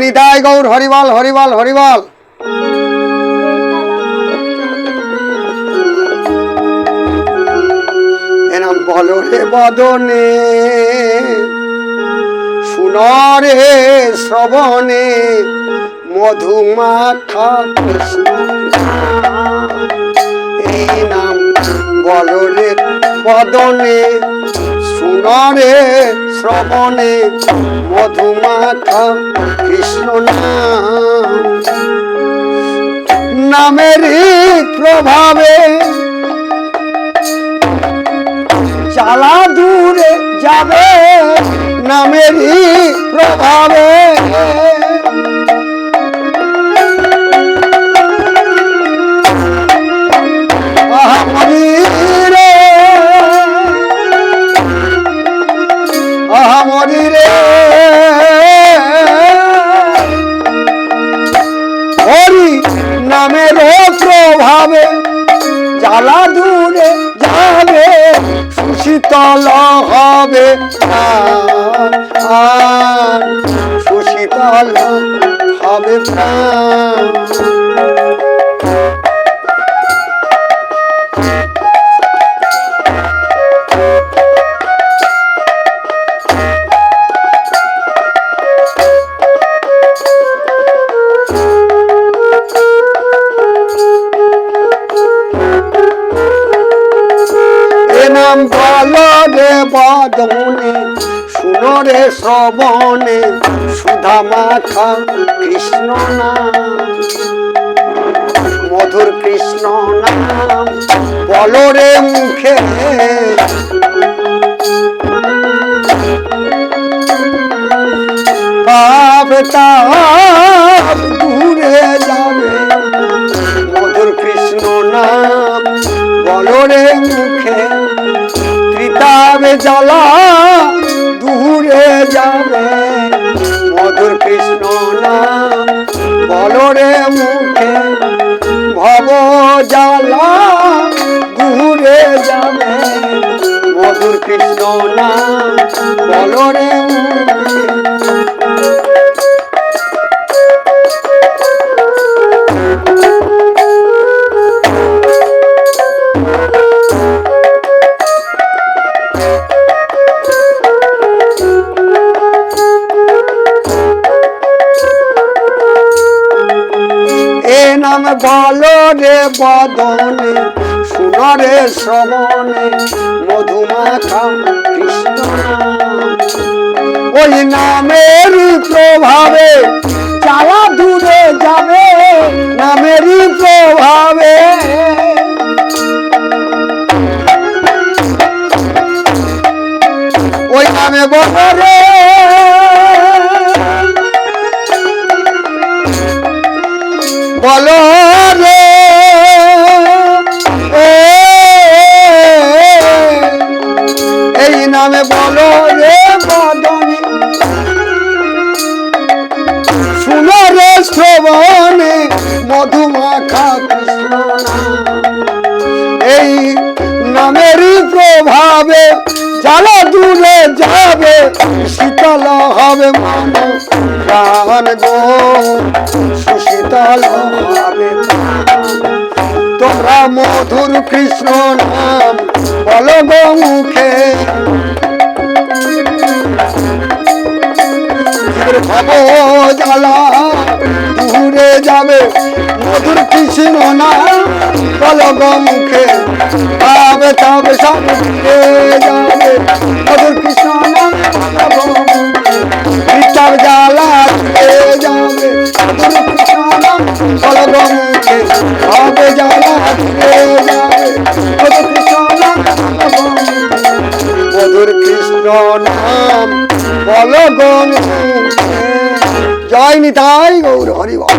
জয় গৌর, হরিবল হরিবল হরিবল। এনাম বলো রে বদনে শুনরে শ্রবণে, মধুমাখা কৃষ্ণ এই নাম বলো রে বদনে শুনরে শ্রবণে মধুমাখা কৃষ্ণ নাম। নামেরই প্রভাবে চালা দূরে যাবে নামেরই প্রভাবে আহামরি রে। হরি নামের প্রভাবে জ্বালা দূরে যাবে সুশীতল হবে। সুশীতল হবে প্রাণ। বদনে শুনো রে শ্রবণে, সুধা মাখা কৃষ্ণ নাম। মধুর কৃষ্ণ নাম, বল রে মুখে। দূরে যাবে। মধুর কৃষ্ণ নাম বলরে মুখে। জ্বালা দূরে যাবে। মধুর কৃষ্ণ নাম বলরে মুখে, ভব জ্বালা দূরে যাবে। মধুর কৃষ্ণ নাম বলরে মুখে বলো রে বদনে, শুনো রে শ্রবণে, মধুমাখা কৃষ্ণ ওই নামের প্রভাবে চালা দূরে যাবে, নামেরই প্রভাবে। ওই নামে বলো বলো রে এই নামে বলো রে বদনে শুনো রে শ্রবণে মধুমাখা এই নামেরই প্রভাবে জ্বালা দূরে যাবে, শীতল হবে মন, প্রাণ গো। হবে তোমরা মধুর কৃষ্ণ নাম বলো মুখে জ্বালা দূরে যাবে মধুর কৃষ্ণ নাম বলো মুখে পাবে নাম বল গো মুখে। জয় নিতাই গৌর হরি বল